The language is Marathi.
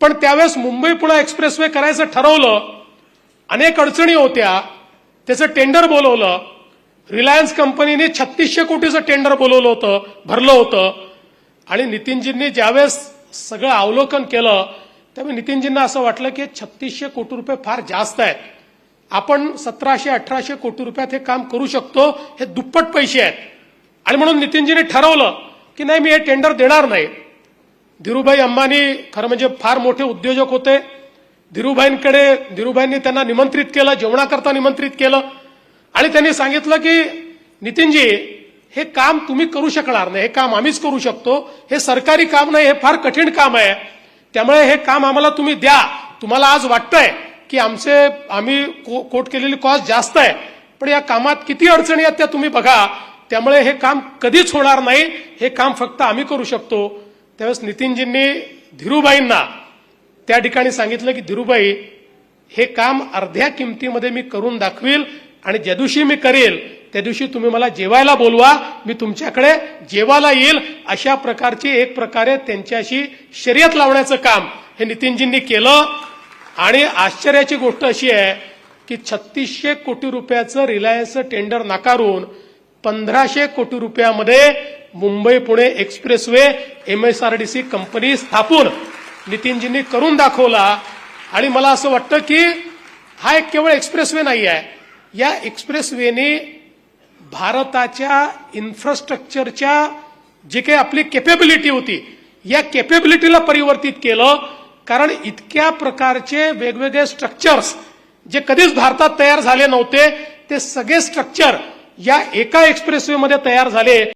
पण त्यावेळेस मुंबई पुणे एक्सप्रेसवे करायचं ठरवलं अनेक अडचणी होत्या. त्याचं टेंडर बोलवलं. रिलायन्स कंपनीने छत्तीसशे कोटीचं टेंडर बोलवलं होतं भरलं होतं. आणि नितीनजींनी ज्यावेळेस सगळं अवलोकन केलं त्यावेळी नितीनजींना असं वाटलं की छत्तीसशे कोटी रुपये फार जास्त आहेत. आपण सतराशे अठराशे कोटी रुपयात हे काम करू शकतो हे दुप्पट पैसे आहेत. आणि म्हणून नितीनजीने ठरवलं की नाही मी हे टेंडर देणार नाही. धीरूभाई अंबानी खरं म्हणजे फार मोठे उद्योजक होते. धीरूभाईंकडे धीरूभाईंनी त्यांना निमंत्रित केलं जेवणाकरता निमंत्रित केलं. आणि त्यांनी सांगितलं की नितीनजी हे काम तुम्ही करू शकणार नाही हे काम आम्हीच करू शकतो. हे सरकारी काम नाही हे फार कठीण काम आहे. त्यामुळे हे काम आम्हाला तुम्ही द्या. तुम्हाला आज वाटतंय की आमचे आम्ही को- कोट केलेली कॉस्ट जास्त आहे. पण या कामात किती अडचणी आहेत त्या तुम्ही बघा. त्यामुळे हे काम कधीच होणार नाही. हे काम फक्त आम्ही करू शकतो. त्यावेळेस नितीनजींनी धीरूबाईंना त्या ठिकाणी सांगितलं की धीरूबाई हे काम अर्ध्या किमतीमध्ये मी करून दाखवील आणि ज्या दिवशी मी करेल त्या दिवशी तुम्ही मला जेवायला बोलवा मी तुमच्याकडे जेवायला येईल. अशा प्रकारची एक प्रकारे त्यांच्याशी शर्यत लावण्याचं काम हे नितीनजींनी केलं. आणि आश्चर्याची गोष्ट अशी आहे की छत्तीसशे कोटी रुपयाचं रिलायन्सचं टेंडर नाकारून पंधराशे कोटी रुपयामध्ये Mumbai Pune expressway MSRDC company स्थापून नितीनजींनी करून दाखवला. आणि मला असं वाटतं की हा एक केवळ एक्सप्रेसवे नाही आहे. या एक्सप्रेसवेने भारताच्या इन्फ्रास्ट्रक्चरच्या जी काही आपली केपेबिलिटी होती या केपेबिलिटीला परिवर्तित केलं. कारण इतक्या प्रकारचे वेगवेगळे स्ट्रक्चर्स जे कधीच भारतात तयार झाले नव्हते ते सगळे स्ट्रक्चर या एका एक्सप्रेसवेमध्ये तयार झाले.